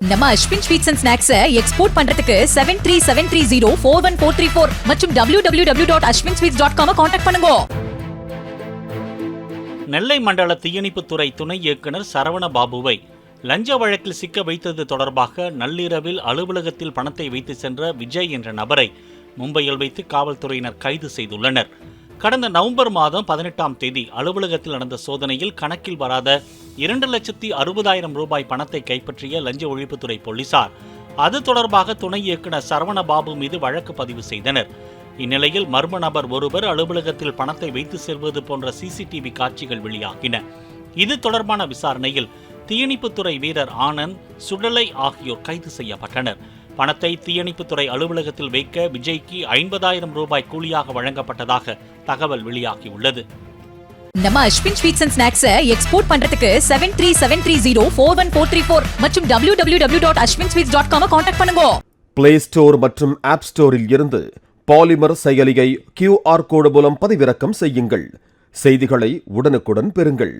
நம்ம Ashwin sweets and ஸ்நாக்ஸை export பண்றதுக்கு seven three seven three zero four one four three four மற்றும் W W W dot Ashwin sweets dot com contact பண்ணுங்க. நெல்லை மண்டல தீயணைப்புத்துறை துணை இயக்குனர் சரவண பாபுவை லஞ்ச வழக்கில் சிக்க வைத்தது தொடர்பாக நள்ளிரவில் அலுவலகத்தில் பணத்தை வைத்து சென்ற விஜய் என்ற நபரை மும்பையில் வைத்து காவல்துறையினர் கைது செய்துள்ளனர். கடந்த நவம்பர் மாதம் பதினெட்டாம் தேதி அலுவலகத்தில் நடந்த சோதனையில் கணக்கில் வராத இரண்டு லட்சத்தி அறுபதாயிரம் ரூபாய் பணத்தை கைப்பற்றிய லஞ்ச ஒழிப்புத்துறை போலீசார். அது தொடர்பாக துணை இயக்குனர் சரவண பாபு மீது வழக்கு பதிவு செய்தனர். இந்நிலையில் மர்ம நபர் ஒருவர் அலுவலகத்தில் பணத்தை வைத்து செல்வது போன்ற சிசிடிவி காட்சிகள் வெளியாகின. இது தொடர்பான விசாரணையில் தீயணைப்புத்துறை வீரர் ஆனந்த் சுடலை ஆகியோர் கைது செய்யப்பட்டனர். பணத்தை தீயணைப்புத்துறை அலுவலகத்தில் வைக்க விஜய்க்கு ஐம்பதாயிரம் ரூபாய் கூலியாக வழங்கப்பட்டதாக தகவல் வெளியாகியுள்ளது. நம்ம அஸ்வின் ஸ்வீட்ஸ் அண்ட் ஸ்நாக்ஸை எக்ஸ்போர்ட் பண்றதுக்கு seven three seven three zero four one four three four மற்றும் W W W dot Ashwin sweets dot com contact பண்ணுங்க. பிளே ஸ்டோர் மற்றும் ஆப் ஸ்டோரில் இருந்து பாலிமர் செயலியை கியூஆர் கோடு மூலம் பதிவிறக்கம் செய்யுங்கள். செய்திகளை உடனுக்குடன் பெறுங்கள்.